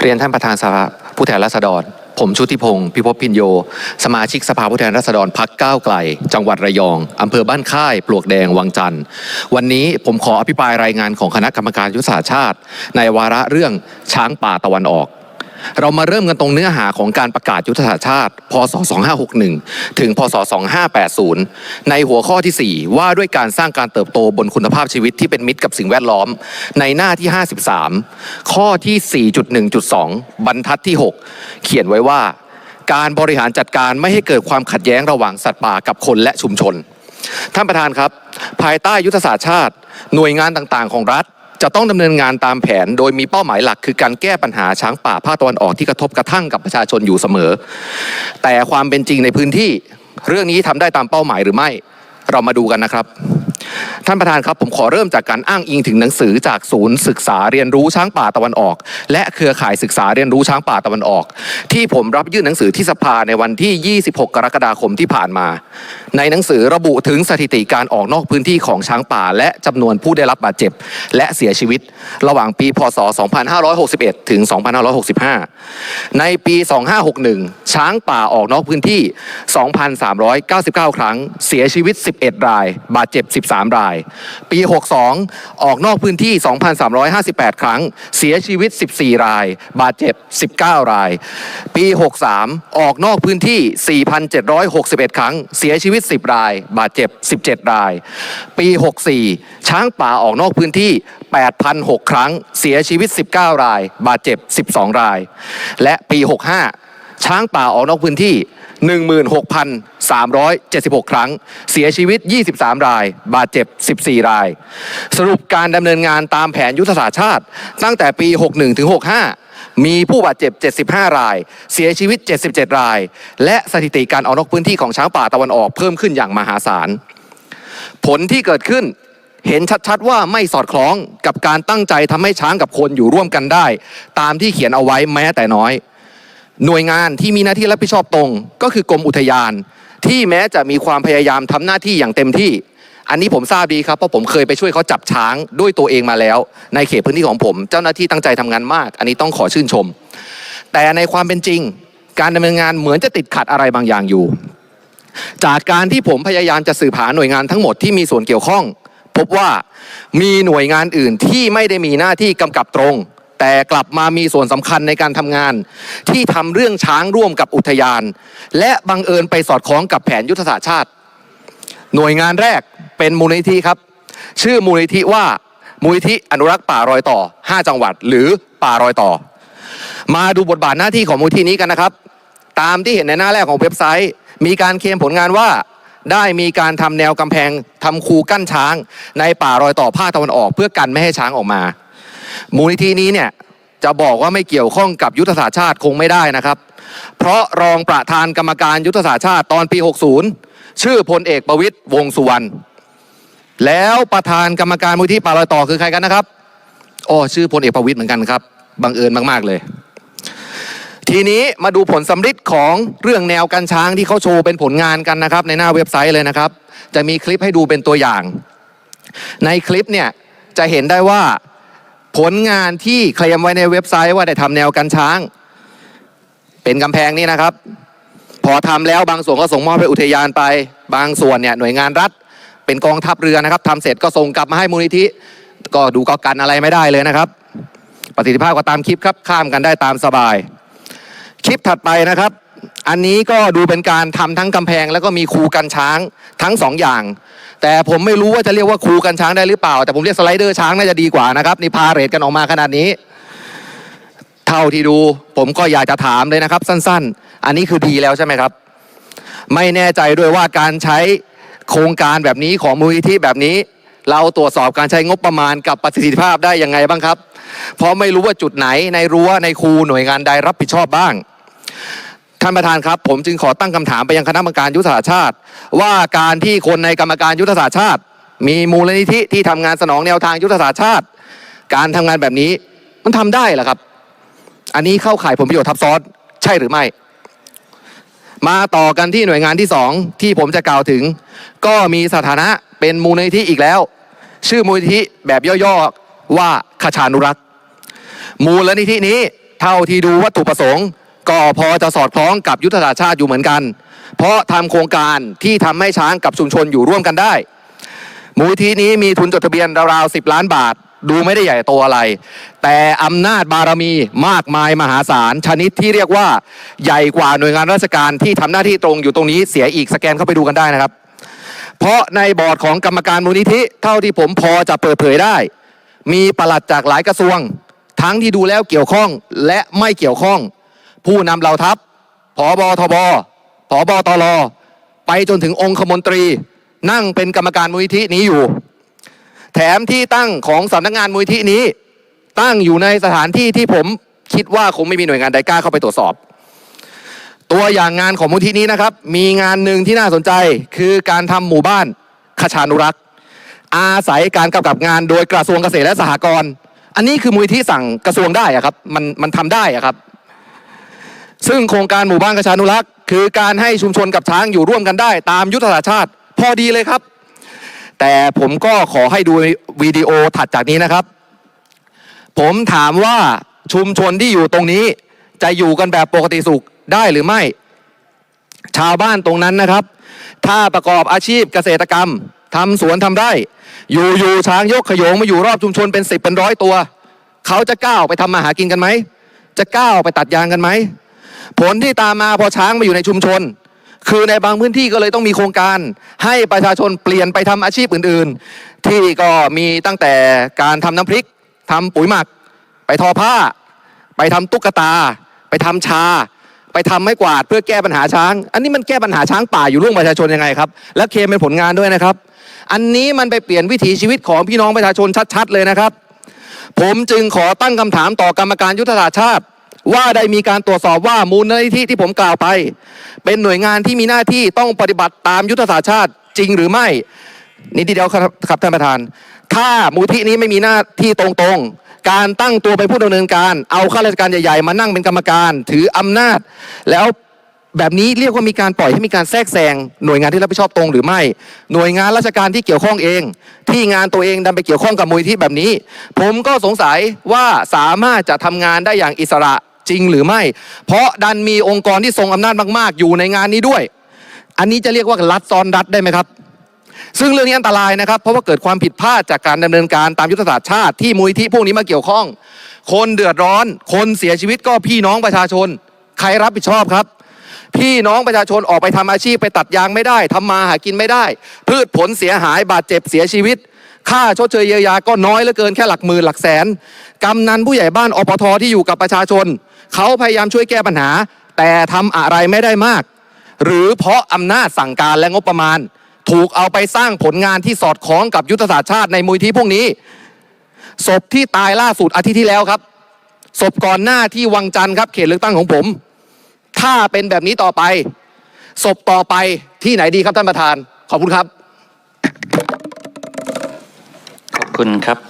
เรียนท่านประธานสภาผู้แทนราษฎร ผมชุติพงศ์พิภพพินโย สมาชิกสภาผู้แทนราษฎรพักก้าวไกล จังหวัดระยอง อำเภอบ้านค่าย ปลวกแดง วังจันทร์ วันนี้ผมขออภิปรายรายงานของคณะกรรมการยุทธศาสตร์ชาติ ในวาระเรื่องช้างป่าตะวันออก เรามาเริ่มกันตรงเนื้อหาของการประกาศยุทธศาสตร์ชาติ พศ 2561 ถึง พศ 2580 ในหัวข้อที่ 4 ว่าด้วยการสร้างการเติบโตบนคุณภาพชีวิตที่เป็นมิตรกับสิ่งแวดล้อม ในหน้าที่ 53 ข้อที่ 4.1.2 บรรทัดที่ 6 เขียนไว้ว่า การบริหารจัดการไม่ให้เกิดความขัดแย้งระหว่างสัตว์ป่ากับคนและชุมชน ท่านประธานครับ ภายใต้ยุทธศาสตร์ชาติ หน่วยงานต่างๆ ของรัฐ จะต้องดำเนินงานตามแผน โดยมีเป้าหมายหลัก คือการแก้ปัญหาช้างป่าภาคตะวันออกที่กระทบกระทั่งกับประชาชนอยู่เสมอ แต่ความเป็นจริงในพื้นที่ เรื่องนี้ทำได้ตามเป้าหมายหรือไม่ เรามาดูกันนะครับ ท่านประธานครับผมขอเริ่มจากการอ้างอิงถึงหนังสือจากศูนย์ศึกษาเรียนรู้ช้างป่าตะวันออก และเครือข่ายศึกษาเรียนรู้ช้างป่าตะวันออก ที่ผมรับยื่นหนังสือที่สภาในวันที่ 26 กรกฎาคมที่ผ่านมา ในหนังสือระบุถึงสถิติการออกนอกพื้นที่ของช้างป่า และจำนวนผู้ได้รับบาดเจ็บ และเสียชีวิต ระหว่างปีพศ 2561 ถึง 2565 ในปี 2561 ช้างป่าออกนอกพื้นที่ 2,399 ครั้ง เสียชีวิต 11 ราย บาดเจ็บ 13 รายปี 62 ออกนอกพื้นที่ 2,358 ครั้ง เสียชีวิต 14 ราย บาดเจ็บ 19 ราย ปี 63 ออกนอกพื้นที่ 4,761 ครั้ง เสียชีวิต 10 ราย บาดเจ็บ 17 ราย ปี 64 ช้างป่าออกนอกพื้นที่ 8,006 ครั้ง เสียชีวิต 19 ราย บาดเจ็บ 12 ราย และปี 65 ช้างป่าออกนอกพื้นที่ 16,376 ครั้ง เสียชีวิต 23 ราย บาดเจ็บ 14 ราย สรุปการดำเนินงานตามแผนยุทธศาสตร์ชาติ ตั้งแต่ปี 61ถึง65 มีผู้บาดเจ็บ 75 ราย เสียชีวิต 77 ราย และสถิติการออกนอกพื้นที่ของช้างป่าตะวันออกเพิ่มขึ้นอย่างมหาศาล ผลที่เกิดขึ้นเห็นชัดๆว่าไม่สอดคล้องกับการตั้งใจทำให้ช้างกับคนอยู่ร่วมกันได้ ตามที่เขียนเอาไว้แม้แต่น้อย หน่วยงานที่มีหน้าที่รับผิดชอบตรง ก็คือกรมอุทยาน ที่แม้จะมีความพยายามทำหน้าที่อย่างเต็มที่ อันนี้ผมทราบดีครับเพราะผมเคยไปช่วยเขาจับช้างด้วยตัวเองมาแล้ว ในเขตพื้นที่ของผม เจ้าหน้าที่ตั้งใจทำงานมาก อันนี้ต้องขอชื่นชม แต่ในความเป็นจริง การดำเนินงานเหมือนจะติดขัดอะไรบางอย่างอยู่ จากการที่ผมพยายามจะสืบหาหน่วยงานทั้งหมดที่มีส่วนเกี่ยวข้อง พบว่ามีหน่วยงานอื่นที่ไม่ได้มีหน้าที่กำกับตรง แต่กลับมามีส่วนสำคัญในการทำงาน ที่ทำเรื่องช้างร่วมกับอุทยาน และบังเอิญไปสอดคล้องกับแผนยุทธศาสตร์ชาติ หน่วยงานแรกเป็นมูลนิธิครับ ชื่อมูลนิธิว่ามูลนิธิอนุรักษ์ป่ารอยต่อ 5 จังหวัด หรือป่ารอยต่อ มาดูบทบาทหน้าที่ของมูลนิธินี้กันนะครับ ตามที่เห็นในหน้าแรกของเว็บไซต์ มีการเคลมผลงานว่าได้มีการทำแนวกำแพงทำคูกั้นช้าง ในป่ารอยต่อภาคตะวันออก เพื่อกันไม่ให้ช้างออกมา มูลนิธินี้เนี่ยจะบอกว่าไม่เกี่ยวข้องกับยุทธศาสตร์ชาติคงไม่ได้นะครับ เพราะรองประธานกรรมการยุทธศาสตร์ชาติตอนปี 60 ชื่อพลเอกประวิตยวงสุวรรณแล้วประธานกรรมการมูลที่ป่ารอยต่อคือใครกันนะครับอ๋อชื่อพลเอกประวิตยเหมือนกันครับบังเอิญมาก ๆ เลย ทีนี้มาดูผลสำลิดของเรื่องแนวกันช้างที่เขาโชว์เป็นผลงานกันนะครับ ในหน้าเว็บไซต์เลยนะครับ จะมีคลิปให้ดูเป็นตัวอย่าง ในคลิปเนี่ยจะเห็นได้ว่า ผลงานที่เคลมไว้ในเว็บไซต์ว่าได้ทำแนวกันช้าง เป็นกำแพงนี่นะครับ พอทำแล้วบางส่วนก็ส่งมอบให้อุทยานไป บางส่วนเนี่ยหน่วยงานรัฐ เป็นกองทัพเรือนะครับทำเสร็จก็ส่งกลับมาให้มูลนิธิ ก็ดูก็กันอะไรไม่ได้เลยนะครับ ประสิทธิภาพก็ตามคลิปครับข้ามกันได้ตามสบาย คลิปถัดไปนะครับ อันนี้ก็ดูเป็นการทำทั้งกำแพง แล้วก็มีคูกันช้างทั้งสองอย่าง แต่ผมไม่รู้ว่าจะเรียกว่าคูกันช้างได้หรือเปล่า แต่ผมเรียกสไลเดอร์ช้างน่าจะดีกว่านะครับนี่พาเรทกันออกมาขนาดนี้ เท่าที่ดู ผมก็อยากจะถามเลยนะครับ สั้น ๆ อันนี้คือดีแล้วใช่ไหมครับ ไม่แน่ใจด้วยว่าการใช้โครงการแบบนี้ของมูลนิธิแบบนี้ เราตรวจสอบการใช้งบประมาณกับประสิทธิภาพได้ยังไงบ้างครับ เพราะไม่รู้ว่าจุดไหนในรั้วในคูหน่วยงานใดรับผิดชอบบ้าง ท่านประธานครับ ผมจึงขอตั้งคำถามไปยังคณะกรรมการยุทธศาสตร์ชาติ ว่าการที่คนในกรรมการยุทธศาสตร์ชาติ มีมูลนิธิที่ทำงานสนองแนวทางยุทธศาสตร์ชาติ การทำงานแบบนี้มันทำได้หรอครับ อันนี้เข้าข่ายผลประโยชน์ทับซ้อนใช่หรือไม่ มาต่อกันที่หน่วยงานที่สองที่ผมจะกล่าวถึง ก็มีสถานะเป็นมูลนิธิอีกแล้ว ชื่อมูลนิธิแบบย่อๆว่าขชานุรักษ์มูลนิธินี้เท่าที่ดูวัตถุประสงค์ ก็พอจะสอดคล้องกับยุทธศาสตร์ชาติอยู่เหมือนกัน เพราะทำโครงการที่ทำให้ช้างกับชุมชนอยู่ร่วมกันได้มูลที่นี้มีทุนจดทะเบียนราวๆ10ล้านบาท ดูไม่ได้ใหญ่โตอะไร แต่อำนาจบารมีมากมายมหาศาลชนิดที่เรียกว่าใหญ่กว่าหน่วยงานราชการที่ทำหน้าที่ตรงอยู่ตรงนี้เสียอีกสแกนเข้าไปดูกันได้นะครับ เพราะในบอร์ดของกรรมการมูลนิธิเท่าที่ผมพอจะเปิดเผยได้ มีปลัดจากหลายกระทรวง ทั้งที่ดูแล้วเกี่ยวข้องและไม่เกี่ยวข้อง ผู้นำเหล่าทัพผอบทบผอบตรไปจนถึงองคมนตรี นั่งเป็นกรรมการมูลนิธินี้อยู่ แถมที่ตั้งของสำนักงานมูลนิธินี้ ตั้งอยู่ในสถานที่ที่ผมคิดว่าคงไม่มีหน่วยงานใดกล้าเข้าไปตรวจสอบ ตัวอย่างงานของมูลที่นี้นะครับ มีงานหนึ่งที่น่าสนใจ คือการทำหมู่บ้านขชานุรักษ์อาศัยการกำกับงานโดยกระทรวงเกษตรและสหกรณ์อันนี้คือมูลที่สั่งกระทรวงได้อะครับ มันมันทำได้อะครับ ซึ่งโครงการหมู่บ้านกระชานุรักษ์คือการให้ชุมชนกับช้างอยู่ร่วมกันได้ ตามยุทธศาสตร์ชาติ พอดีเลยครับ แต่ผมก็ขอให้ดูวิดีโอถัดจากนี้นะครับ ผมถามว่าชุมชนที่อยู่ตรงนี้ จะอยู่กันแบบปกติสุขได้หรือไม่ ชาวบ้านตรงนั้นนะครับ ถ้าประกอบอาชีพเกษตรกรรมทำสวนทำไร่อยู่อยู่ช้างยกขยงมาอยู่รอบชุมชนเป็นสิบเป็นร้อยตัว เขาจะก้าวไปทำมาหากินกันไหม จะก้าวไปตัดยางกันไหม ผลที่ตามมาพอช้างมาอยู่ในชุมชน คือในบางพื้นที่ก็เลยต้องมีโครงการ ให้ประชาชนเปลี่ยนไปทำอาชีพอื่น ๆ ที่ก็มีตั้งแต่การทำน้ำพริกทำปุ๋ยหมัก ไปทอผ้า ไปทำตุ๊กตา ไปทำชา ไปทำไม้กวาดเพื่อแก้ปัญหาช้าง อันนี้มันแก้ปัญหาช้างป่าอยู่ร่วมประชาชนยังไงครับ และเคมเป็นผลงานด้วยนะครับ อันนี้มันไปเปลี่ยนวิถีชีวิตของพี่น้องประชาชนชัด ๆ เลยนะครับ ผมจึงขอตั้งคำถามต่อกรรมการยุทธศาสตร์ชาติ ว่าได้มีการตรวจสอบว่ามูลนิธิที่ผมกล่าวไป เป็นหน่วยงานที่มีหน้าที่ต้องปฏิบัติตามยุทธศาสตร์ชาติจริงหรือไม่นี่ทีเดียวครับครับท่านประธาน ถ้ามูลที่นี้ไม่มีหน้าที่ตรงๆ การตั้งตัวเป็นผู้ดำเนินการ เอาข้าราชการใหญ่ๆ มานั่งเป็นกรรมการ ถืออำนาจ แล้วแบบนี้เรียกว่ามีการปล่อยให้มีการแทรกแซงหน่วยงานที่รับผิดชอบตรงหรือไม่ หน่วยงานราชการที่เกี่ยวข้องเอง ที่งานตัวเองดันไปเกี่ยวข้องกับมูลที่แบบนี้ ผมก็สงสัยว่าสามารถจะทำงานได้อย่างอิสระ จริงหรือไม่ เพราะดันมีองค์กรที่ทรงอำนาจมากๆ อยู่ในงานนี้ด้วย อันนี้จะเรียกว่ารัฐซ้อนรัฐได้ไหมครับ ซึ่งเรื่องนี้อันตรายนะครับ เพราะว่าเกิดความผิดพลาดจากการดำเนินการตามยุทธศาสตร์ชาติที่มูลนิธิพวกนี้มาเกี่ยวข้อง คนเดือดร้อน คนเสียชีวิตก็พี่น้องประชาชน ใครรับผิดชอบครับพี่น้องประชาชนออกไปทำอาชีพไปตัดยางไม่ได้ทำมาหากินไม่ได้ พืชผลเสียหายบาดเจ็บเสียชีวิต ค่าชดเชยเยียวยาก็น้อยเหลือเกินแค่หลักหมื่นหลักแสน กำนันผู้ใหญ่บ้านอปทที่อยู่กับประชาชน เขาพยายามช่วยแก้ปัญหา แต่ทำอะไรไม่ได้มาก หรือเพราะอำนาจสั่งการและงบประมาณ ถูกเอาไปสร้างผลงานที่สอดคล้องกับยุทธศาสตร์ชาติในมูลที่พวกนี้ศพที่ตายล่าสุดอาทิตย์ที่แล้วครับศพก่อนหน้าที่วังจันทร์ครับเขตเลือกตั้งของผม ถ้าเป็นแบบนี้ต่อไปศพต่อไปที่ไหนดีครับท่านประธาน ขอบคุณครับ ขอบคุณครับ